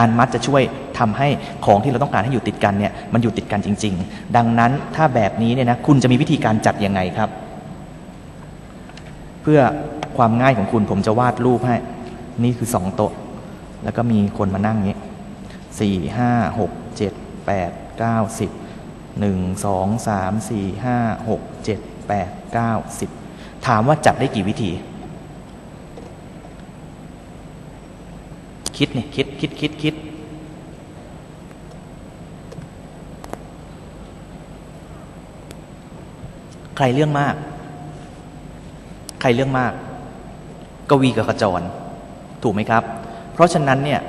การมัดจะช่วยทำให้ของที่เราต้องการให้อยู่ติดกันเนี่ยมันอยู่ติดกันจริง ๆ ดังนั้นถ้าแบบนี้เนี่ยนะคุณจะมีวิธีการจัดยังไงครับ เพื่อความง่ายของคุณผมจะวาดรูปให้ นี่คือสองโต๊ะ แล้วก็มีคนมานั่งอย่างนี้สี่ห้าหกเจ็ดแปดเก้าสิบหนึ่งสองสามสี่ห้าหกเจ็ดแปดเก้าสิบถามว่าจัดได้กี่วิธี คิดเนี่ยคิดคิดคิดคิดใครเรื่องมาก ใครเรื่องมาก กวีกับขจร ถูกไหมครับ เพราะฉะนั้นเนี่ย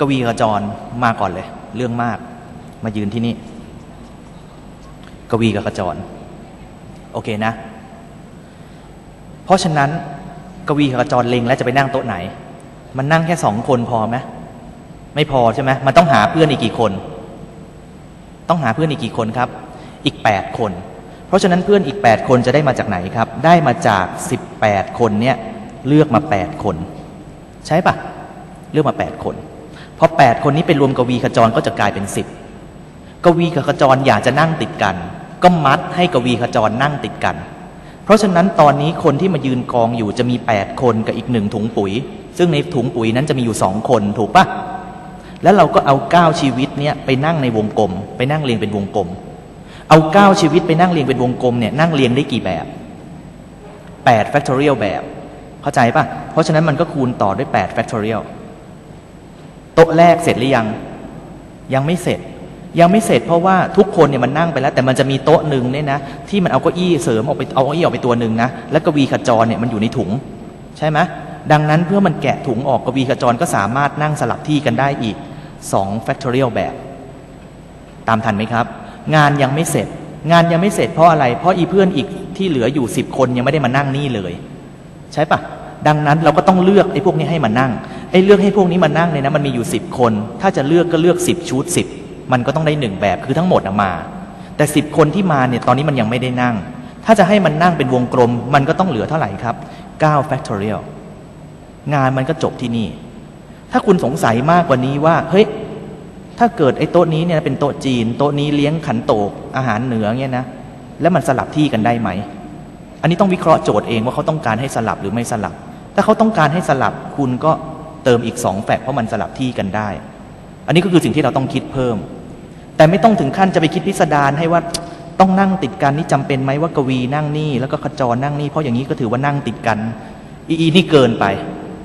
กวีกับขจรมาก่อนเลย เรื่องมาก มายืนที่นี่ กวีกับขจร โอเคนะ เพราะฉะนั้น กวีกับขจรเล็งแล้วจะไปนั่งโต๊ะไหน มันนั่งแค่สองคนพอไหมไม่พอใช่ไหมมันต้องหาเพื่อนอีกกี่คน ต้องหาเพื่อนอีกกี่คนครับ อีกแปดคน เพราะฉะนั้นเพื่อนอีก8คนจะได้มาจากไหนครับ ได้มาจาก18คนเนี่ยเลือกมา8คน ใช่ปะเลือกมา8คนพอ8คนนี้ไปรวมกวีขจรก็จะกลายเป็น10กวีกับขจรอยากจะนั่งติดกัน ก็มัดให้กวีขจรนั่งติดกัน เพราะฉะนั้นตอนนี้คนที่มายืนกองอยู่จะมี 8 คนกับอีกหนึ่งถุงปุ๋ย ซึ่งในถุงปุ๋ยนั้นจะมีอยู่2คนถูกปะแล้วเราก็เอา9ชีวิตเนี่ยไปนั่งในวงกลม ไปนั่งเรียงเป็นวงกลม เอาเก้าชีวิตไปนั่งเรียงเป็นวงกลมเนี่ยนั่งเรียงได้กี่แบบ8 factorial แบบ เข้าใจปะเพราะฉะนั้นมันก็คูณต่อด้วย8 factorial โต๊ะแรกเสร็จหรือยัง ยังไม่เสร็จยังไม่เสร็จเพราะว่าทุกคนเนี่ยมันนั่งไปแล้ว แต่มันจะมีโต๊ะหนึ่งเนี่ยนะที่มันเอาเก้าอี้เสริมออกไปเอาเก้าอี้ออกไปตัวหนึ่งนะแล้วกวีขจรเนี่ยมันอยู่ในถุง ใช่ไหม ดังนั้นเพื่อมันแกะถุงออกกวีขจรก็สามารถนั่งสลับที่กันได้อีก2 factorial แบบ ตามทันไหมครับ งานยังไม่เสร็จ งานยังไม่เสร็จเพราะอะไร เพราะอีเพื่อนอีกที่เหลืออยู่สิบคนยังไม่ได้มานั่งนี่เลย ใช่ปะดังนั้นเราก็ต้องเลือกไอ้พวกนี้ให้มานั่งไอ้เลือกให้พวกนี้มานั่งเนี่ยนะมันมีอยู่สิบคน ถ้าจะเลือกก็เลือกสิบชุดสิบมันก็ต้องได้หนึ่งแบบคือทั้งหมดมา แต่สิบคนที่มาเนี่ยตอนนี้มันยังไม่ได้นั่ง ถ้าจะให้มันนั่งเป็นวงกลม มันก็ต้องเหลือเท่าไหร่ครับ9 factorial งานมันก็จบที่นี่ ถ้าคุณสงสัยมากกว่านี้ว่า เฮ้ย ถ้าเกิดไอ้โต๊ะนี้เนี่ยเป็นโต๊ะจีน โต๊ะนี้เลี้ยงขันโตกอาหารเหนือเนี่ยนะ แล้วมันสลับที่กันได้ไหม อันนี้ต้องวิเคราะห์โจทย์เองว่าเขาต้องการให้สลับหรือไม่สลับ ถ้าเขาต้องการให้สลับคุณก็เติมอีกสองแฟกเพราะมันสลับที่กันได้ อันนี้ก็คือสิ่งที่เราต้องคิดเพิ่ม แต่ไม่ต้องถึงขั้นจะไปคิดพิสดารให้ว่าต้องนั่งติดกันนี่จำเป็นไหมว่ากวีนั่งนี่แล้วก็ขจรนั่งนี่เพราะอย่างนี้ก็ถือว่านั่งติดกัน อีอีนี่เกินไป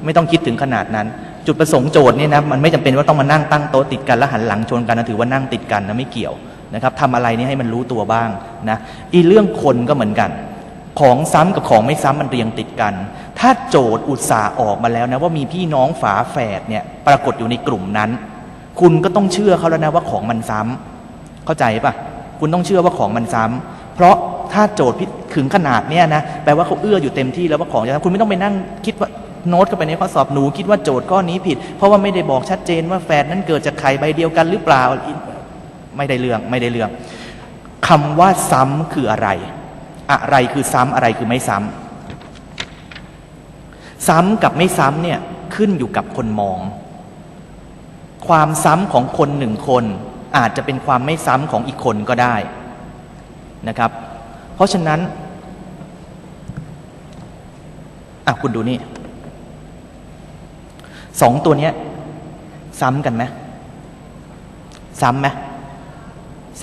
ไม่ต้องคิดถึงขนาดนั้น จุดประสงค์โจทย์เนี่ยนะมันไม่จำเป็นว่าต้องมานั่งตั้งโต๊ะติดกันแล้วหันหลังชนกันนะถือว่านั่งติดกันนะไม่เกี่ยวนะครับทำอะไรนี่ให้มันรู้ตัวบ้างนะอีเรื่องคนก็เหมือนกัน ของซ้ำกับของไม่ซ้ำมันเรียงติดกัน ถ้าโจทย์อุตสาห์ออกมาแล้วนะว่ามีพี่น้องฝาแฝดเนี่ยปรากฏอยู่ในกลุ่มนั้น คุณก็ต้องเชื่อเขาแล้วนะว่าของมันซ้ำเข้าใจปะคุณต้องเชื่อว่าของมันซ้ำเพราะถ้าโจทย์พิถึงขนาดเนี้ยนะแปลว่าเขาเอื้ออยู่เต็มที่แล้วว่าของจะคุณไม่ต้องไปนั่งคิดว่า โน้ตเข้าไปในข้อสอบหนูคิดว่าโจทย์ข้อนี้ผิด เพราะว่าไม่ได้บอกชัดเจนว่าแฝดนั้นเกิดจากไข่ใบเดียวกันหรือเปล่าไม่ได้เรื่องไม่ได้เรื่องคำว่าซ้ำคืออะไร อะไรคือซ้ำอะไรคือไม่ซ้ำซ้ำกับไม่ซ้ำเนี่ยขึ้นอยู่กับคนมอง ความซ้ำของคนหนึ่งคน อาจจะเป็นความไม่ซ้ำของอีกคนก็ได้นะครับ เพราะฉะนั้นอะคุณดูนี่ สองตัวเนี้ย ซ้ำกันไหมซ้ำไหม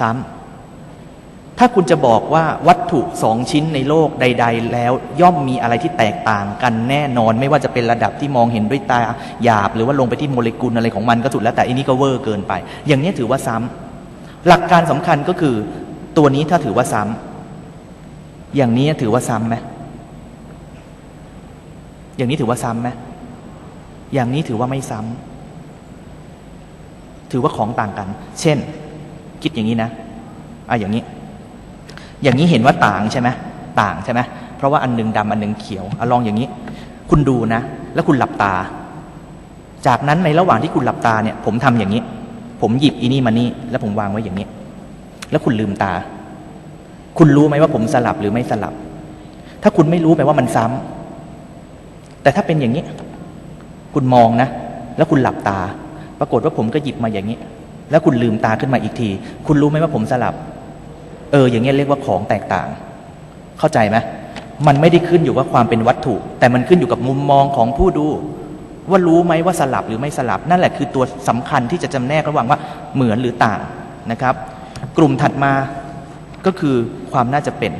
ซ้ำถ้าคุณจะบอกว่าวัตถุสองชิ้นในโลกใด ๆ แล้วย่อมมีอะไรที่แตกต่างกันแน่นอน ไม่ว่าจะเป็นระดับที่มองเห็นด้วยตาหยาบ หรือว่าลงไปที่โมเลกุลอะไรของมันก็สุดแล้วแต่อันนี้ก็เวอร์เกินไป อย่างนี้ถือว่าซ้ำหลักการสำคัญก็คือ ตัวนี้ถ้าถือว่าซ้ำอย่างนี้ถือว่าซ้ำไหมอย่างนี้ถือว่าซ้ำไหม อย่างนี้ถือว่าไม่ซ้ำถือว่าของต่างกัน เช่น คิดอย่างนี้นะอะอย่างนี้ อย่างนี้เห็นว่าต่างใช่ไหมต่างใช่ไหมเพราะว่าอันหนึงดำอันหนึงเขียวอะลองอย่างนี้ คุณดูนะ แล้วคุณหลับตา จากนั้นในระหว่างที่คุณหลับตาเนี่ย ผมทำอย่างนี้ ผมหยิบอีนี่มานี่ แล้วผมวางไว้อย่างนี้ แล้วคุณลืมตา คุณรู้ไหมว่าผมสลับหรือไม่สลับ ถ้าคุณไม่รู้แปลว่ามันซ้ำแต่ถ้าเป็นอย่างนี้ คุณมองนะ แล้วคุณหลับตา ปรากฏว่าผมก็หยิบมาอย่างนี้ แล้วคุณลืมตาขึ้นมาอีกที คุณรู้ไหมว่าผมสลับ เออ อย่างเงี้ยเรียกว่าของแตกต่าง เข้าใจไหมมันไม่ได้ขึ้นอยู่ว่าความเป็นวัตถุ แต่มันขึ้นอยู่กับมุมมองของผู้ดู ว่ารู้ไหมว่าสลับหรือไม่สลับ นั่นแหละคือตัวสำคัญที่จะจำแนกระหว่างว่าเหมือนหรือต่างนะครับ กลุ่มถัดมาก็คือความน่าจะเป็น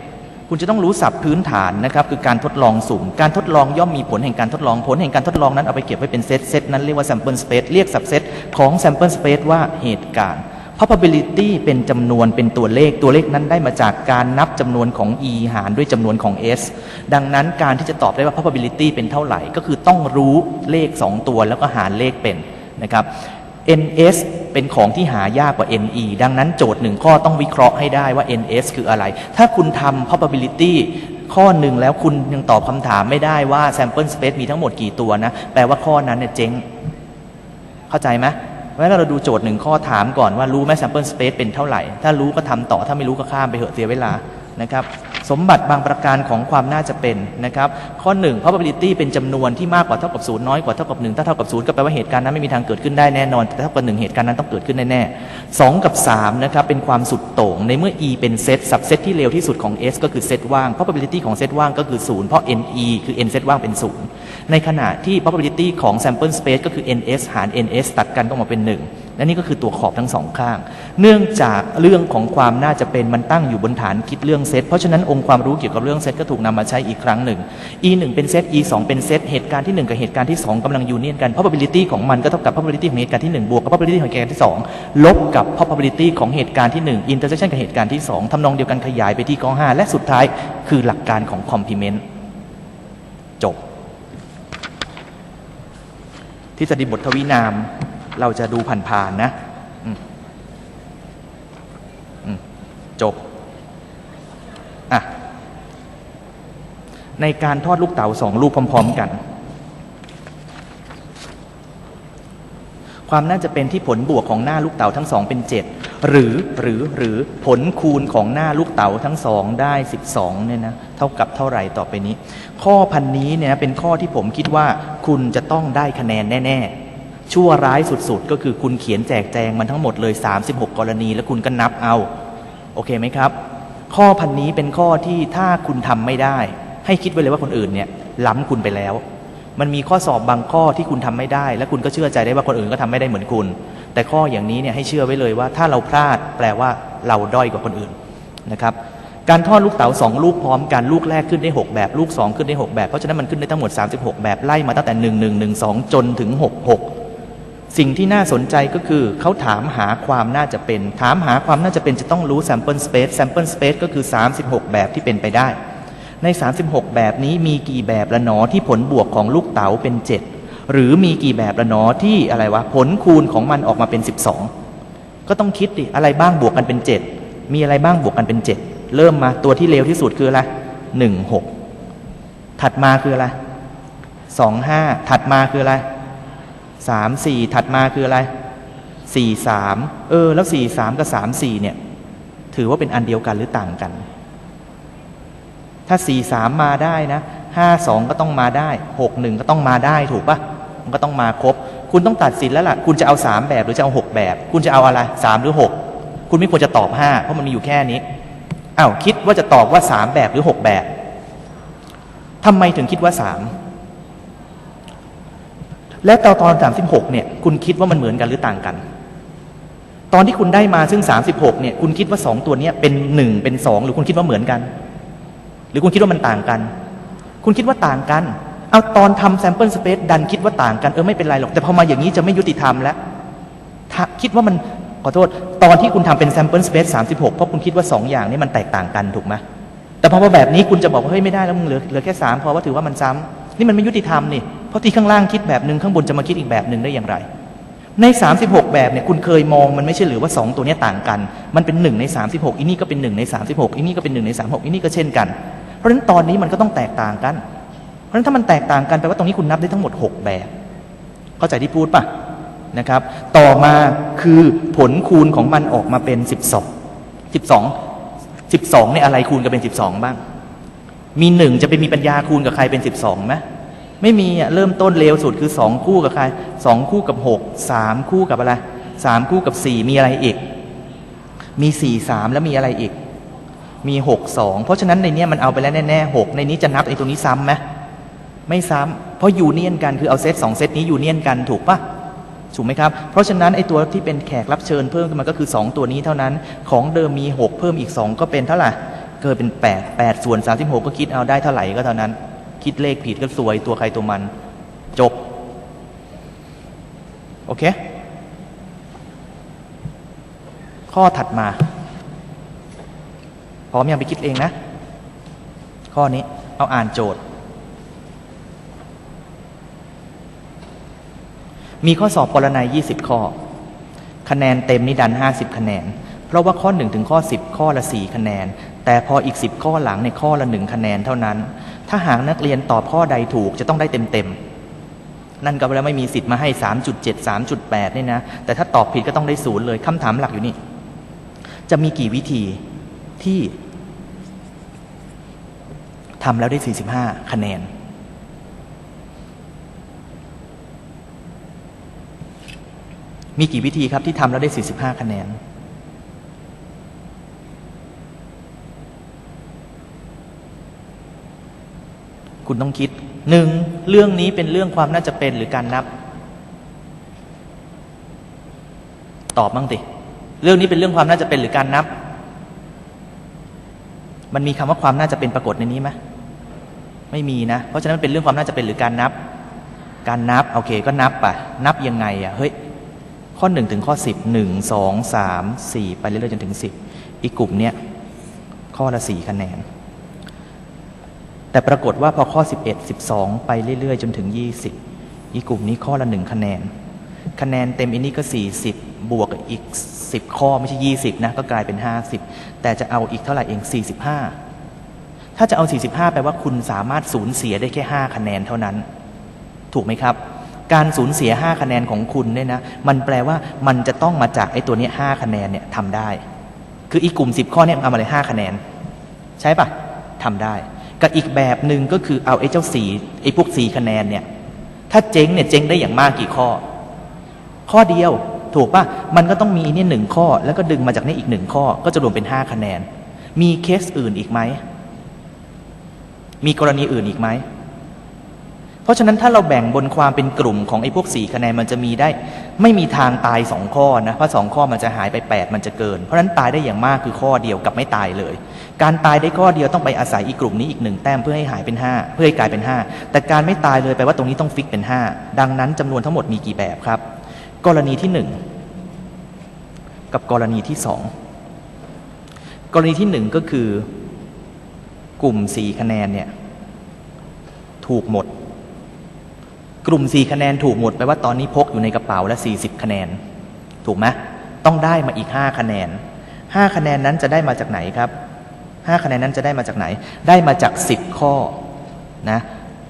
คุณจะต้องรู้ศัพท์พื้นฐานนะครับคือการทดลองสุ่ม การทดลองย่อมมีผลแห่งการทดลองผลแห่งการทดลองนั้นเอาไปเก็บไว้เป็นเซตเซตนั้นเรียกว่า sample space เรียก subset ของ sample space ว่าเหตุการณ์ probability เป็นจำนวนเป็นตัวเลขตัวเลขนั้นได้มาจากการนับจำนวนของ e หารด้วยจำนวนของ s ดังนั้นการที่จะตอบได้ว่า probability เป็นเท่าไหร่ ก็คือต้องรู้เลข 2 ตัวแล้วก็หารเลขเป็นนะครับ ns เป็นของที่หายากกว่า ne ดังนั้นโจทย์หนึ่งข้อต้องวิเคราะห์ให้ได้ว่า ns คืออะไร ถ้าคุณทำ probability ข้อหนึ่งแล้วคุณยังตอบคำถามไม่ได้ว่า sample space มีทั้งหมดกี่ตัวนะ แปลว่าข้อนั้นเนี่ยเจ๊ง เข้าใจไหมเวลาเราดูโจทย์หนึ่งข้อถามก่อนว่ารู้ไหม sample space เป็นเท่าไหร่ ถ้ารู้ก็ทำต่อถ้าไม่รู้ก็ข้ามไปเหอะเสียเวลานะครับ สมบัติบางประการของความน่าจะเป็นนะครับ ข้อ 1 probability เป็นจำนวนที่มากกว่าเท่ากับ0น้อยกว่าเท่ากับ 1 ถ้าเท่ากับ0ก็แปลว่าเหตุการณ์นั้นไม่มีทางเกิดขึ้นได้แน่นอนแต่เท่ากับ 1 เหตุการณ์นั้นต้องเกิดขึ้นแน่ๆ2กับ3นะครับเป็นความสุดโต่งในเมื่อ e เป็นเซตสับเซตที่เร็วที่สุดของ s ก็คือเซตว่าง probability ของเซตว่างก็คือ0เพราะ ne คือ n เซตว่างเป็น0ในขณะที่ probability ของ sample space ก็คือ ns หาร ns ตัดกันก็ออกมาเป็น 1 และนี่ก็คือตัวขอบทั้งสองข้าง เนื่องจากเรื่องของความน่าจะเป็นมันตั้งอยู่บนฐานคิดเรื่องเซตเพราะฉะนั้นองค์ความรู้เกี่ยวกับเรื่องเซตก็ถูกนำมาใช้อีกครั้งหนึ่ง e 1เป็นเซต e 2เป็นเซตเหตุการณ์ที่ 1 กับเหตุการณ์ที่ 2กำลังยูเนียนกัน probability ของมันก็เท่ากับ probability ของเหตุการณ์ที่ 1 บวกกับ probability ของเหตุการณ์ที่ 2 ลบกับ probability ของเหตุการณ์ที่ 1 intersection กับเหตุการณ์ที่ 2ทำนองเดียวกันขยายไปที่ข้อ5และสุดท้ายคือหลักการของ complement จบทฤษฎีบททวินาม เราจะดูผ่านๆนะจบอะในการทอดลูกเต๋าสองลูกพร้อม ๆ กัน ความน่าจะเป็นที่ผลบวกของหน้าลูกเต๋าทั้งสองเป็น7หรือหรือหรือผลคูณของหน้าลูกเต๋าทั้งสองได้ 12เนี่ยนะเท่ากับเท่าไหร่ต่อไปนี้ ข้อพันนี้เนี่ยเป็นข้อที่ผมคิดว่าคุณจะต้องได้คะแนนแน่ ๆ ชั่วร้ายสุดๆ ก็คือคุณเขียนแจกแจงมันทั้งหมดเลย 36 กรณี แล้วคุณก็นับเอา โอเคไหมครับ ข้อพันนี้เป็นข้อที่ถ้าคุณทำไม่ได้ ให้คิดไว้เลยว่าคนอื่นเนี่ยล้ำคุณไปแล้ว มันมีข้อสอบบางข้อที่คุณทำไม่ได้ และคุณก็เชื่อใจได้ว่าคนอื่นก็ทำไม่ได้เหมือนคุณ แต่ข้ออย่างนี้เนี่ยให้เชื่อไว้เลยว่า ถ้าเราพลาดแปลว่าเราด้อยกว่าคนอื่นนะครับการทอดลูกเต๋าสองลูกพร้อมกันลูกแรกขึ้นได้ 6 แบบลูก 2 ขึ้นได้ 6 แบบ เพราะฉะนั้นมันขึ้นได้ทั้งหมด 36 แบบไล่มาตั้งแต่ 1 1 1 2 จนถึง 66 สิ่งที่น่าสนใจก็คือเขาถามหาความน่าจะเป็น ถามหาความน่าจะเป็นจะต้องรู้ sample space sample space ก็คือ 36 แบบที่เป็นไปได้ ใน 36 แบบนี้มีกี่แบบละหนอที่ผลบวกของลูกเต๋าเป็น 7 หรือมีกี่แบบละหนอที่อะไรวะผลคูณของมันออกมาเป็น 12 ก็ต้องคิดดิอะไรบ้างบวกกันเป็น 7 มีอะไรบ้างบวกกันเป็น 7 เริ่มมาตัวที่เร็วที่สุดคืออะไร1 6 ถัดมาคืออะไร 2 5 ถัดมาคืออะไร 3 4ถัดมาคืออะไร4 3เออ แล้ว4 3กับ3 4เนี่ย ถือว่าเป็นอันเดียวกันหรือต่างกัน ถ้า4 3มมาได้นะ5 2ก็ต้องมาได้6 1ก็ต้องมาได้ถูกปะมันก็ต้องมาครบ คุณต้องตัดสินแล้วล่ะ คุณจะเอา3แบบหรือจะเอา6แบบ คุณจะเอาอะไร3หรือ6คุณไม่ควรจะตอบ5เพราะมันมีอยู่แค่นี้อ้าวคิดว่าจะตอบว่า3แบบหรือ6แบบทำไมถึงคิดว่า3 และตอนตอน36เนี่ยคุณคิดว่ามันเหมือนกันหรือต่างกัน ตอนที่คุณได้มาซึ่ง 36เนี่ยคุณคิดว่า 2 ตัวเนี้ยเป็น1เป็น2หรือคุณคิดว่าเหมือนกัน หรือคุณคิดว่ามันต่างกัน คุณคิดว่าต่างกัน เอาตอนทำ sample space ดันคิดว่าต่างกันเออไม่เป็นไรหรอกแต่พอมาอย่างนี้จะไม่ยุติธรรมแล้วคิดว่ามันขอโทษ ตอนที่คุณทำเป็น sample space 36เพราะคุณคิดว่า2องอย่างนี้มันแตกต่างกันถูกไหมแต่พอมาแบบนี้คุณจะบอกว่าเฮ้ยไม่ได้แล้วมึงเหลือเหลือแค่3พอว่าถือว่ามันซ้ำ นี่มันไม่ยุติธรรมนี่เพราะที่ข้างล่างคิดแบบหนึ่งข้างบนจะมาคิดอีกแบบหนึ่งได้อย่างไร ใน 36 แบบเนี่ยคุณเคยมองมันไม่ใช่หรือว่า 2 ตัวนี้ต่างกัน มันเป็น1ใน36อีนี่ก็เป็น1ใน36อีนี่ก็เป็น1ใน36อีนี่ก็เช่นกัน เพราะฉะนั้นตอนนี้มันก็ต้องแตกต่างกัน เพราะฉะนั้นถ้ามันแตกต่างกันแปลว่าตรงนี้คุณนับได้ทั้งหมด 6 แบบ เข้าใจที่พูดปะนะครับ ต่อมาคือผลคูณของมันออกมาเป็น 12 12 12เนี่ยอะไรคูณกันเป็น 12 บ้าง มีหนึ่งจะไปมีปัญญาคูณกับใครเป็น12ไหมไม่มีอะเริ่มต้นเร็วสุดคือสองคู่กับใครสองคู่กับหกสามคู่กับอะไรสามคู่กับสี่มีอะไรอีก มีสี่สามแล้วมีอะไรอีก มีหกสองเพราะฉะนั้นในนี้มันเอาไปแล้วแน่ๆหกในนี้จะนับไอ้ตรงนี้ซ้ำไหมไม่ซ้ำเพราะยูเนียนกันคือเอาเซตสองเซตนี้ยูเนียนกันถูกปะถูกไหมครับ เพราะฉะนั้นไอ้ตัวที่เป็นแขกรับเชิญเพิ่มขึ้นมาก็คือ 2 ตัวนี้เท่านั้น ของเดิมมี 6 เพิ่มอีก 2 ก็เป็นเท่าไหร่ เกิดเป็น8 8ส่วน36ก็คิดเอาได้เท่าไหร่ก็เท่านั้น คิดเลขผิดก็สวยตัวใครตัวมัน จบ โอเค ข้อถัดมา พร้อมยังไปคิดเองนะ ข้อนี้ เอาอ่านโจทย์ มีข้อสอบปรนัย20ข้อ คะแนนเต็มนี่ดัน50คะแนน เพราะว่าข้อ1ถึงข้อ10ข้อละ4คะแนน แต่พออีก 10 ข้อหลังในข้อละ1คะแนนเท่านั้น ถ้าหากนักเรียนตอบข้อใดถูกจะต้องได้เต็มๆ นั่นก็แปลว่าไม่มีสิทธิ์มาให้ 3.7 3.8นี่ยนะ แต่ถ้าตอบผิดก็ต้องได้ศูนย์เลยคำถามหลักอยู่นี่ จะมีกี่วิธีที่ทำแล้วได้ 45 คะแนน มีกี่วิธีครับที่ทำแล้วได้ 45 คะแนน คุณต้องคิดหนึ่งเรื่องนี้เป็นเรื่องความน่าจะเป็นหรือการนับ ตอบบ้างสิเรื่องนี้เป็นเรื่องความน่าจะเป็นหรือการนับ มันมีคำว่าความน่าจะเป็นปรากฏในนี้ไหมไม่มีนะ เพราะฉะนั้นเป็นเรื่องความน่าจะเป็นหรือการนับ การนับโอเคก็นับไปนับยังไงอะ่ะเฮ้ยข้อหนึ่งถึงข้อสิบหนึ่งสองสามสี่ไปเรื่อยๆจนถึงสิบอีกกลุ่มเนี้ยข้อละสี่คะแนน แต่ปรากฏว่าพอข้อ 11 12 ไปเรื่อยๆ จนถึง 20 อีกกลุ่มนี้ข้อละหนึ่งคะแนน คะแนนเต็มอันนี้ก็ 40 บวกอีก 10 ข้อไม่ใช่ 20 นะ ก็กลายเป็น 50 แต่จะเอาอีกเท่าไหร่เอง 45 ถ้าจะเอา 45 แปลว่าคุณสามารถสูญเสียได้แค่ 5 คะแนนเท่านั้น ถูกไหมครับ การสูญเสีย 5 คะแนนของคุณเนี่ยนะ มันแปลว่ามันจะต้องมาจากไอ้ตัวนี้ 5 คะแนนเนี่ยทำได้ คืออีกกลุ่ม 10 ข้อเนี่ยเอามาเลย 5 คะแนน ใช่ปะทำได้ กับอีกแบบหนึ่งก็คือเอาไอ้เจ้าสีไอ้พวกสีคะแนนเนี่ย ถ้าเจ๊งเนี่ยเจ๊งได้อย่างมากกี่ข้อ ข้อเดียวถูกปะมันก็ต้องมีเนี่ยหนึ่งข้อ แล้วก็ดึงมาจากนี่อีกหนึ่งข้อ ก็จะรวมเป็นห้าคะแนน มีเคสอื่นอีกไหม มีกรณีอื่นอีกไหม ราะฉะนั้นถ้าเราแบ่งบนความเป็นกลุ่มของไอ้พวกสี่คะแนนมันจะมีได้ ไม่มีทางตายสองข้อนะเพราะสองข้อมันจะหายไปแปดมันจะเกิน เพราะฉะนั้นตายได้อย่างมากคือข้อเดียวกับไม่ตายเลย การตายได้ข้อเดียวต้องไปอาศัยอีกกลุ่มนี้อีกหนึ่งแต้มเพื่อให้หายเป็นห้าเพื่อให้กลายเป็นห้าแต่การไม่ตายเลยแปลว่าตรงนี้ต้องฟิกเป็นห้าดังนั้นจำนวนทั้งหมดมีกี่แบบครับ กรณีที่หนึ่งกับกรณีที่สองกรณีที่หนึ่งก็คือกลุ่มสี่คะแนนเนี่ยถูกหมด กลุ่ม 4 คะแนนถูกหมดแปว่าตอนนี้พกอยู่ในกระเป๋าและ 40 คะแนน ถูกไหมต้องได้มาอีก 5 คะแนน 5 คะแนนนั้นจะได้มาจากไหนครับ 5 คะแนนนั้นจะได้มาจากไหน ได้มาจาก 10 ข้อนะ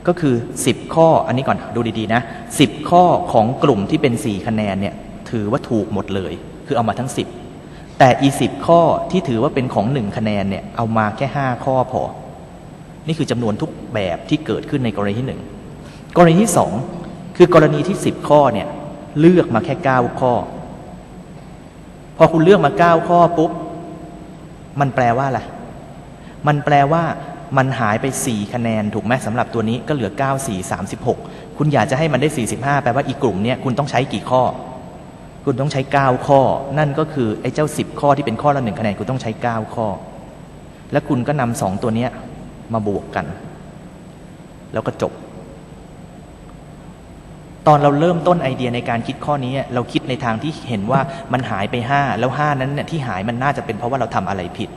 ก็คือ 10 ข้ออันนี้ก่อนดูดีๆนะ 10 ข้อของกลุ่มที่เป็น 4 คะแนนเนี่ยถือว่าถูกหมดเลย คือเอามาทั้ง 10 แต่อี10ข้อที่ถือว่าเป็นของ 1 คะแนนเนี่ยเอามาแค่ 5 ข้อพอ นี่คือจำนวนทุกแบบที่เกิดขึ้นในกรณีที่ 1 กรณีที่ 2 คือกรณีที่ 10 ข้อเนี่ยเลือกมาแค่ 9 ข้อ พอคุณเลือกมา 9 ข้อปุ๊บ มันแปลว่าอะไรมันแปลว่ามันหายไป 4 คะแนนถูกไหมสำหรับตัวนี้ก็เหลือ 9 4 36 คุณอยากจะให้มันได้ 45 แปลว่าอีกกลุ่มเนี่ยคุณต้องใช้กี่ข้อ คุณต้องใช้ 9 ข้อ นั่นก็คือไอ้เจ้า 10 ข้อที่เป็นข้อละหนึ่งคะแนนคุณต้องใช้ 9 ข้อ แล้วคุณก็นำสองตัวเนี้ยมาบวกกัน แล้วก็จบ อนเราเริ่มต้นไอเดียในการคิดข้อนี้ เราคิดในทางที่เห็นว่ามันหายไป 5 แล้ว 5 นั้นเนี่ยที่หายมันน่าจะเป็นเพราะว่าเราทำอะไรผิด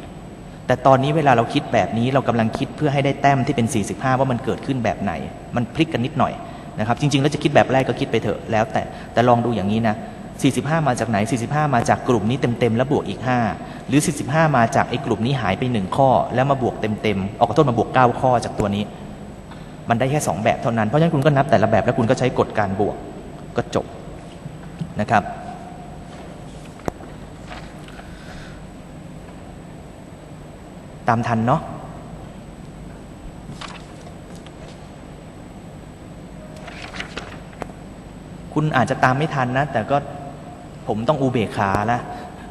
แต่ตอนนี้เวลาเราคิดแบบนี้เรากำลังคิดเพื่อให้ได้แต้มที่เป็น 45 ว่ามันเกิดขึ้นแบบไหน มันพลิกกันนิดหน่อยนะครับจริงๆแล้วจะคิดแบบแรกก็คิดไปเถอะแล้วแต่แต่ลองดูอย่างนี้นะ45 มาจากไหน 45 มาจากกลุ่มนี้เต็มๆแล้วบวกอีก 5 หรือ 45 มาจากไอ้กลุ่มนี้หายไป 1 ข้อ แล้วมาบวกเต็มๆออกโทษมาบวก 9 ข้อจากตัวนี้ มันได้แค่ 2 แบบเท่านั้น เพราะฉะนั้นคุณก็นับแต่ละแบบแล้วคุณก็ใช้กฎการบวกก็จบนะครับ ตามทันเนาะคุณอาจจะตามไม่ทันนะ แต่ก็ผมต้องอุเบกขาแล้ว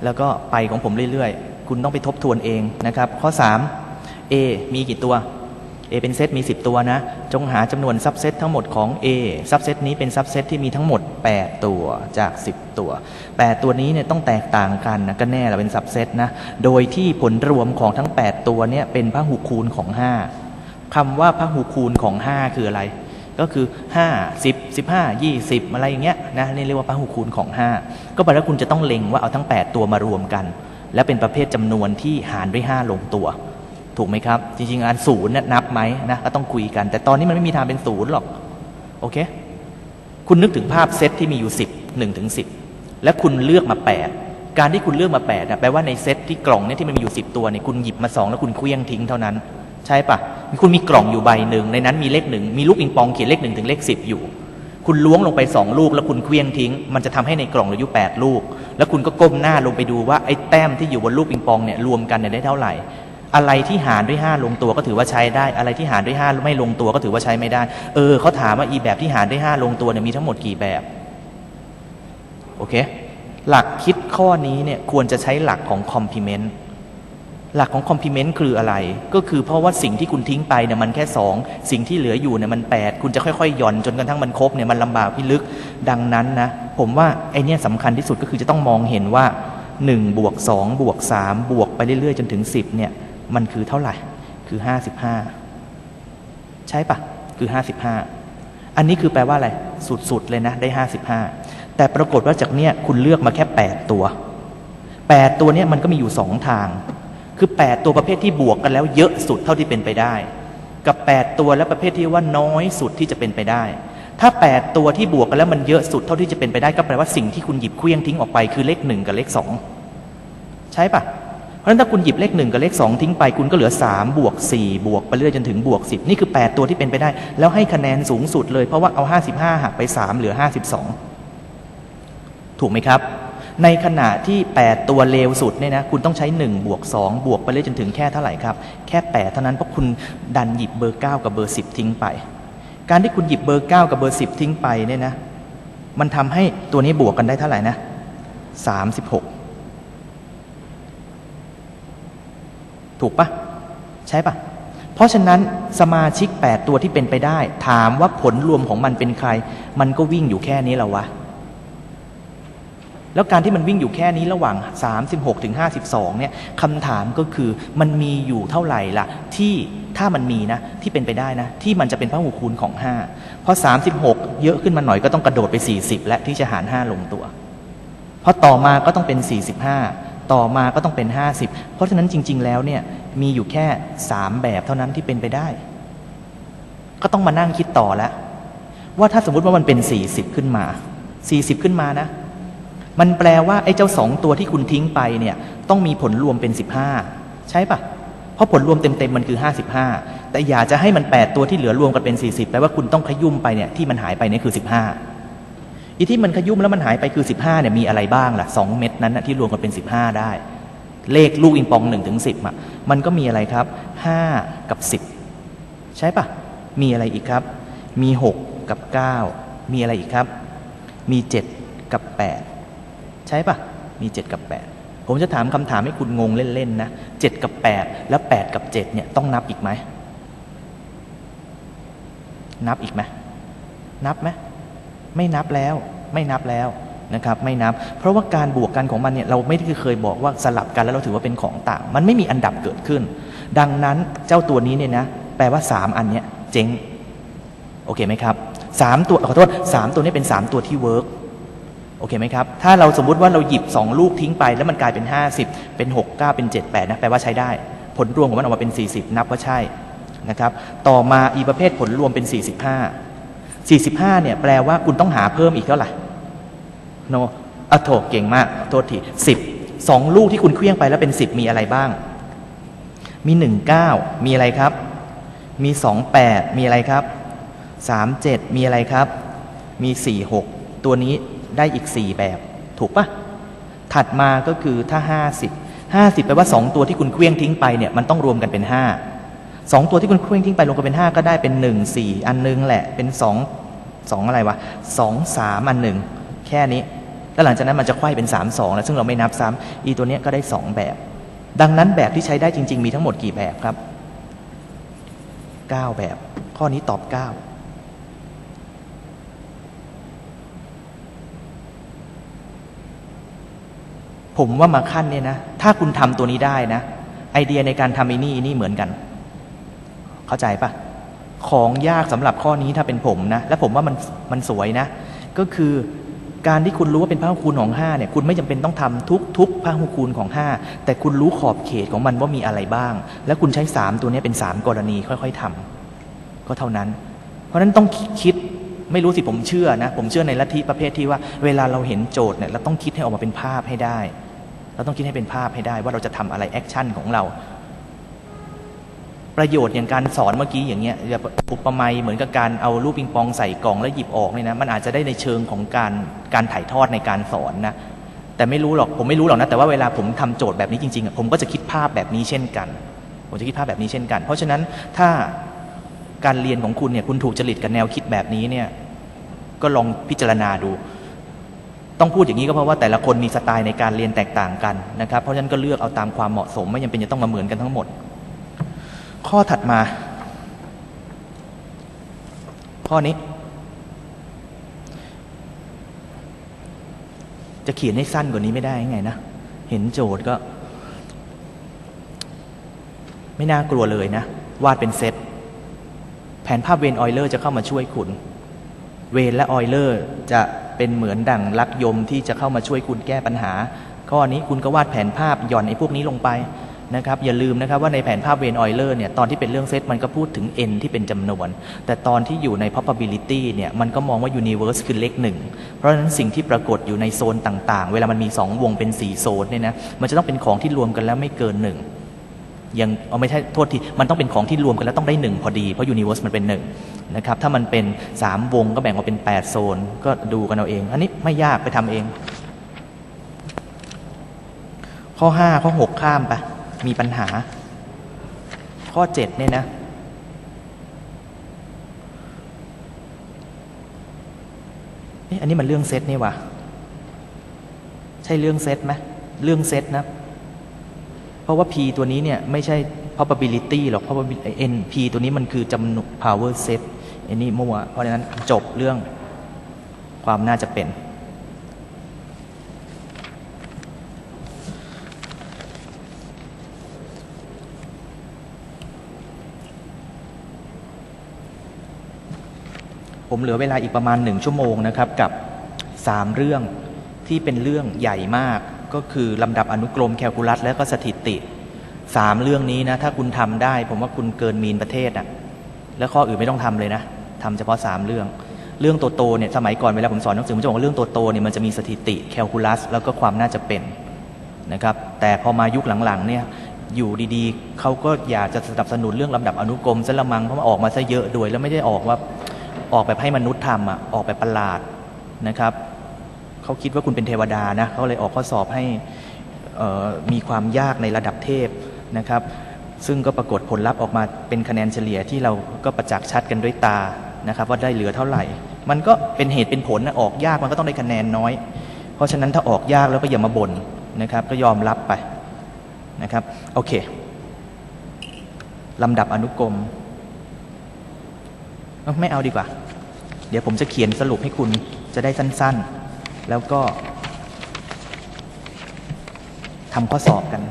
แล้วก็ไปของผมเรื่อย ๆ คุณต้องไปทบทวนเองนะครับ ข้อ 3 A มีกี่ตัว A เป็นเซตมี 10 ตัวนะ จงหาจำนวนซับเซตทั้งหมดของ A ซับเซตนี้เป็นซับเซตที่มีทั้งหมด 8 ตัวจาก 10 ตัว 8 ตัวนี้เนี่ยต้องแตกต่างกันนะก็แน่ละเป็นซับเซตนะ โดยที่ผลรวมของทั้ง 8 ตัวเนี่ยเป็นพหุคูณของ 5คำว่าพหุคูณของ 5 คืออะไร ก็คือ 5 10 15 20 อะไรอย่างเงี้ยนะนี่เรียกว่าพหุคูณของ 5 ก็แปลว่าคุณจะต้องเล็งว่าเอาทั้ง 8 ตัวมารวมกัน และเป็นประเภทจำนวนที่หารด้วย 5 ลงตัว ถูกไหมครับ จริงๆ อันศูนย์เนี่ยนับไหมนะก็ต้องคุยกัน แต่ตอนนี้มันไม่มีทางเป็นศูนย์หรอก โอเค คุณนึกถึงภาพเซตที่มีอยู่ 10 1ถึง10 และคุณเลือกมา 8 การที่คุณเลือกมา8นะแปลว่าในเซตที่กล่องเนี่ยที่มันมีอยู่ 10 ตัวเนี่ยคุณหยิบมา 2 แล้วคุณเคลี้ยงทิ้งเท่านั้น ใช่ปะคุณมีกล่องอยู่ใบหนึ่งในนั้นมีเลขหนึ่งมีลูกปิงปองเขียนเลขหนึ่งถึงเลข10 อยู่ คุณล้วงลงไป 2 ลูก แล้วคุณเคลี้ยงทิ้ง มันจะทำให้ในกล่องเหลืออยู่8ลูก แล้วคุณก็ก้มหน้าลงไปดูว่าไอ้แต้มที่อยู่บนลูกปิงปองเนี่ยรวมกันเนี่ยได้เท่าไหร่ อะไรที่หารด้วย 5 ลงตัวก็ถือว่าใช้ได้ อะไรที่หารด้วย 5 ไม่ลงตัวก็ถือว่าใช้ไม่ได้ เออเขาถามว่าอีแบบที่หารด้วย 5 ลงตัวเนี่ยมีทั้งหมดกี่แบบโอเคหลักคิดข้อนี้เนี่ยควรจะใช้หลักของ complement หลักของ complement คืออะไร ก็คือเพราะว่าสิ่งที่คุณทิ้งไปเนี่ยมันแค่ 2 สิ่งที่เหลืออยู่เนี่ยมัน 8 คุณจะค่อยๆหย่อนจนกระทั่งมันครบเนี่ยมันลำบากพิลึกดังนั้นนะ ผมว่าไอเนี่ยสำคัญที่สุดก็คือจะต้องมองเห็นว่า1บวก2บวก3บวกไปเรื่อยๆ จนถึง 10เนี่ย มันคือเท่าไหร่ คือ 55 ใช่ปะคือ 55 อันนี้คือแปลว่าอะไร สุด ๆ เลยนะ ได้ 55 แต่ปรากฏว่าจากเนี้ยคุณเลือกมาแค่ 8 ตัว 8 ตัวเนี้ยมันก็มีอยู่ 2 ทาง คือ 8 ตัวประเภทที่บวกกันแล้วเยอะสุดเท่าที่เป็นไปได้ กับ 8 ตัวและประเภทที่ว่าน้อยสุดที่จะเป็นไปได้ถ้า 8 ตัวที่บวกกันแล้วมันเยอะสุดเท่าที่จะเป็นไปได้ก็แปลว่าสิ่งที่คุณหยิบเคลี้ยงทิ้งออกไปคือเลข1กับเลข2ใช่ปะ เพราะฉะนั้นถ้าคุณหยิบเลข 1 กับเลข 2 ทิ้งไปคุณก็เหลือ 3 บวก 4 บวกไปเรื่อยจนถึงบวก 10 นี่คือ 8 ตัวที่เป็นไปได้ แล้วให้คะแนนสูงสุดเลย เพราะว่าเอา 55 หักไป 3 เหลือ 52 ถูกไหมครับ ในขณะที่ 8 ตัวเลวสุดเนี่ยนะคุณต้องใช้ 1 บวก 2 บวกไปเรื่อยจนถึงแค่เท่าไหร่ครับ แค่ 8 เท่านั้นเพราะคุณดันหยิบเบอร์ 9 กับเบอร์ 10 ทิ้งไป การที่คุณหยิบเบอร์ 9 กับเบอร์ 10 ทิ้งไปเนี่ยนะมันทำให้ตัวนี้บวกกันได้เท่าไหร่นะ36 ถูกปะใช่ปะเพราะฉะนั้นสมาชิก 8 ตัวที่เป็นไปได้ ถามว่าผลรวมของมันเป็นใคร มันก็วิ่งอยู่แค่นี้แล้ววะ แล้วการที่มันวิ่งอยู่แค่นี้ระหว่าง 36ถึง52เนี่ยคำถามก็คือมันมีอยู่เท่าไหร่ล่ะ ที่ถ้ามันมีนะ ที่เป็นไปได้นะ ที่มันจะเป็นพหุคูณของ 5 เพราะ 36 เยอะขึ้นมาหน่อยก็ต้องกระโดดไป 40 และที่จะหาร 5 ลงตัว เพราะต่อมาก็ต้องเป็น 45 ต่อมาก็ต้องเป็น 50 เพราะฉะนั้นจริง ๆ แล้วเนี่ยมีอยู่แค่ 3 แบบเท่านั้นที่เป็นไปได้ ก็ต้องมานั่งคิดต่อแล้วว่าถ้าสมมติว่ามันเป็น 40 ขึ้นมา 40 ขึ้นมานะ มันแปลว่าไอ้เจ้าสองตัวที่คุณทิ้งไปเนี่ยต้องมีผลรวมเป็น 15 ใช่ปะเพราะผลรวมเต็มๆมันคือ 55 แต่อย่าจะให้มัน 8 ตัวที่เหลือรวมกันเป็น 40แปลว่าคุณต้องขยุ่มไปเนี่ยที่มันหายไปเนี่ยคือ 15 อีที่มันขยุ่มแล้วมันหายไปคือ 15เนี่ยมีอะไรบ้างล่ะ2เม็ดนั้นนะที่รวมกันเป็น 15 ได้ เลขลูกอิงปอง1ถึง10อะมันก็มีอะไรครับ 5 กับ 10 ใช่ปะมีอะไรอีกครับ มี 6 กับ 9 มีอะไรอีกครับ มี 7 กับ 8 ใช่ปะมี 7 กับ 8 ผมจะถามคำถามให้คุณงงเล่นๆนะ7กับ 8 แล้ว 8 กับ 7เนี่ยต้องนับอีกไหมนับอีกไหมนับไหม ไม่นับแล้วไม่นับแล้วนะครับไม่นับ เพราะว่าการบวกกันของมันเนี่ยเราไม่ได้เคยบอกว่าสลับกันแล้วเราถือว่าเป็นของต่าง มันไม่มีอันดับเกิดขึ้น ดังนั้นเจ้าตัวนี้เนี่ยนะแปลว่า 3 อันเนี้ยเจ๊งโอเคไหมครับสามตัวขอโทษสามตัวนี้เป็น 3 ตัวที่เวิร์กโอเคไหมครับ ถ้าเราสมมุติว่าเราหยิบ 2 ลูกทิ้งไป แล้วมันกลายเป็น 50 เป็น 6 9 เป็น 7 8 นะ แปลว่าใช้ได้ ผลรวมของมันออกมาเป็น 40 นับว่าใช่นะครับ ต่อมาอีประเภทผลรวมเป็น 45 45เนี่ยแปลว่าคุณต้องหาเพิ่มอีกเท่าไหร่โนอะโถเก่งมาก โทษที10 2ลูกที่คุณเคลี้ยงไปแล้วเป็น10มีอะไรบ้าง มี19มีอะไรครับ มี28มีอะไรครับ37มีอะไรครับ มี46ตัวนี้ได้อีก4แบบถูกปะถัดมาก็คือถ้า50 50แปลว่า2ตัวที่คุณเคลี้ยงทิ้งไปเนี่ยมันต้องรวมกันเป็นห้า 5 2ตัวที่คุณเคลี้ยงทิ้งไปรวมกันเป็น5ก็ได้เป็น1 4อันนึงแหละเป็น2สองอะไรวะสองสามอันหนึ่งแค่นี้แล้วหลังจากนั้นมันจะไขว้เป็นสามสองแล้วซึ่งเราไม่นับซ้ำอีตัวนี้ก็ได้สองแบบ ดังนั้นแบบที่ใช้ได้จริง ๆ มีทั้งหมดกี่แบบครับเก้าแบบ ข้อนี้ตอบเก้าผมว่ามาขั้นเนี่ยนะ ถ้าคุณทำตัวนี้ได้นะ ไอเดียในการทำไอ้นี่นี่เหมือนกัน เข้าใจปะของยากสำหรับข้อนี้ถ้าเป็นผมนะ และผมว่ามันมันสวยนะ ก็คือการที่คุณรู้ว่าเป็นพหุคูณของ 5เนี่ยคุณไม่จำเป็นต้องทำทุกทุกพหุคูณของ 5 แต่คุณรู้ขอบเขตของมันว่ามีอะไรบ้าง แล้วคุณใช้ 3 ตัวนี้เป็น 3 กรณีค่อย ๆทำก็เท่านั้น เพราะฉะนั้นต้องคิดไม่รู้สิผมเชื่อนะ ผมเชื่อในลัทธิประเภทที่ว่า เวลาเราเห็นโจทย์เนี่ยเราต้องคิดให้ออกมาเป็นภาพให้ได้ เราต้องคิดให้เป็นภาพให้ได้ว่าเราจะทำอะไรแอคชั่นของเรา ประโยชน์อย่างการสอนเมื่อกี้อย่างเงี้ยอย่าอุปมาเหมือนกับการเอาลูกปิงปองใส่กล่องแล้วหยิบออกเนี่ยนะมันอาจจะได้ในเชิงของการการถ่ายทอดในการสอนนะแต่ไม่รู้หรอกผมไม่รู้หรอกนะแต่ว่าเวลาผมทำโจทย์แบบนี้จริงๆอะผมก็จะคิดภาพแบบนี้เช่นกัน ผมจะคิดภาพแบบนี้เช่นกัน เพราะฉะนั้นถ้าการเรียนของคุณเนี่ยคุณถูกจริตกับแนวคิดแบบนี้เนี่ยก็ลองพิจารณาดู ต้องพูดอย่างนี้ก็เพราะว่าแต่ละคนมีสไตล์ในการเรียนแตกต่างกันนะครับเพราะฉะนั้นก็เลือกเอาตามความเหมาะสม ไม่จำเป็นจะต้องมาเหมือนกันทั้งหมด ข้อถัดมา ข้อนี้ จะเขียนให้สั้นกว่านี้ไม่ได้ยังไงนะ เห็นโจทย์ก็ ไม่น่ากลัวเลยนะ วาดเป็นเซตแผนภาพเวนออยเลอร์จะเข้ามาช่วยคุณ เวนและออยเลอร์จะเป็นเหมือนดั่งลักยมที่จะเข้ามาช่วยคุณแก้ปัญหา ข้อนี้คุณก็วาดแผนภาพหย่อนไอ้พวกนี้ลงไป นะครับอย่าลืมนะครับว่าในแผนภาพเวนออยเลอร์เนี่ยตอนที่เป็นเรื่องเซตมันก็พูดถึง n ที่เป็นจำนวน แต่ตอนที่อยู่ใน probability เนี่ยมันก็มองว่า universe คือเลขหนึ่งเพราะฉะนั้นสิ่งที่ปรากฏอยู่ในโซนต่างๆ เวลามันมี 2 วงเป็น 4 โซนเนี่ยนะมันจะต้องเป็นของที่รวมกันแล้วไม่เกินหนึ่งยังเอาไม่ใช่โทษทีมันต้องเป็นของที่รวมกันแล้วต้องได้หนึ่งพอดี เพราะยูนิเวอร์สมันเป็นหนึ่งนะครับถ้ามันเป็น 3 วงก็แบ่งออกเป็น 8 โซน ก็ดูกันเอาเอง อันนี้ไม่ยากไปทำเอง ข้อ 5 ข้อ 6 ข้ามไป มีปัญหา ข้อ 7 เนี่ยนะ เอ๊ะอันนี้มันเรื่องเซตนี่วะใช่เรื่องเซตไหมเรื่องเซตนะ เพราะว่า P ตัวนี้เนี่ย ไม่ใช่ probability หรอก probability N P ตัวนี้มันคือจำนวน power set อันนี้มั่วเพราะฉะนั้นจบเรื่องความน่าจะเป็น ผมเหลือเวลาอีกประมาณหนึ่งชั่วโมงนะครับกับ 3 เรื่องที่เป็นเรื่องใหญ่มาก ก็คือลำดับอนุกรมแคลคูลัส และก็สถิติสามเรื่องนี้นะถ้าคุณทำได้ ผมว่าคุณเกินมีนประเทศอะแล้วข้ออื่นไม่ต้องทำเลยนะทำเฉพาะ 3 เรื่อง เรื่องโตๆเนี่ยสมัยก่อนเวลาผมสอนหนังสือผมจะบอกว่าเรื่องโตๆเนี่ยมันจะมีสถิติแคลคูลัส แล้วก็ความน่าจะเป็นนะครับแต่พอมายุคหลังๆเนี่ยอยู่ดีๆ เขาก็อยากจะสนับสนุนเรื่องลำดับอนุกรมซะละมังเพราะมันออกมาซะเยอะด้วย แล้วไม่ได้ออกว่า ออกแบบให้มนุษย์ทำอะออกแบบประหลาดนะครับเขาคิดว่าคุณเป็นเทวดานะเขาเลยออกข้อสอบให้มีความยากในระดับเทพนะครับ ซึ่งก็ปรากฏผลลัพธ์ออกมาเป็นคะแนนเฉลี่ยที่เราก็ประจักษ์ชัดกันด้วยตานะครับ ว่าได้เหลือเท่าไหร่ มันก็เป็นเหตุเป็นผลนะออกยากมันก็ต้องได้คะแนนน้อย เพราะฉะนั้นถ้าออกยากแล้วก็อย่ามาบ่นนะครับ ก็ยอมรับไปนะครับโอเคลำดับอนุกรมไม่เอาดีกว่า เดี๋ยวผมจะเขียนสรุปให้คุณจะได้สั้นๆ แล้วก็ทำข้อสอบกัน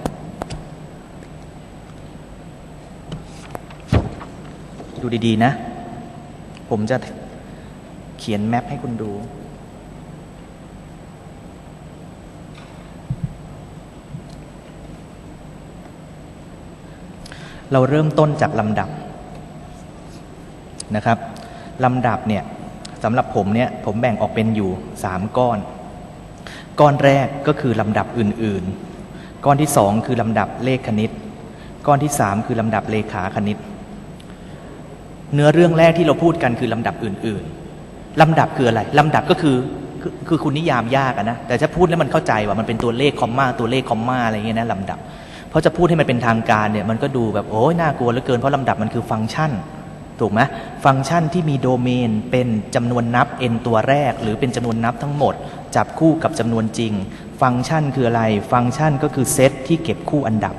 ดูดีๆนะ ผมจะเขียนแมปให้คุณดู เราเริ่มต้นจากลำดับนะครับลำดับเนี่ย สำหรับผมเนี่ยผมแบ่งออกเป็นอยู่ 3 ก้อน ก้อนแรกก็คือลำดับอื่นๆ ก้อนที่ 2 คือลำดับเลขคณิต ก้อนที่ 3 คือลำดับเลขาคณิต เนื้อเรื่องแรกที่เราพูดกันคือลำดับอื่นๆลำดับคืออะไรลำดับก็คือคือคือคุณนิยามยากะนะแต่จะพูดแล้วมันเข้าใจว่ามันเป็นตัวเลขคอมมาตัวเลขคอมมาอะไรเงี้ยนะลำดับ เพราะจะพูดให้มันเป็นทางการเนี่ยมันก็ดูแบบโอ้ยน่ากลัวเหลือเกินเพราะลำดับมันคือฟังก์ชัน ถูกไหมฟังก์ชันที่มีโดเมนเป็นจำนวนนับ n ตัวแรก หรือเป็นจำนวนนับทั้งหมด จับคู่กับจำนวนจริง ฟังก์ชันคืออะไร ฟังก์ชันก็คือเซตที่เก็บคู่อันดับ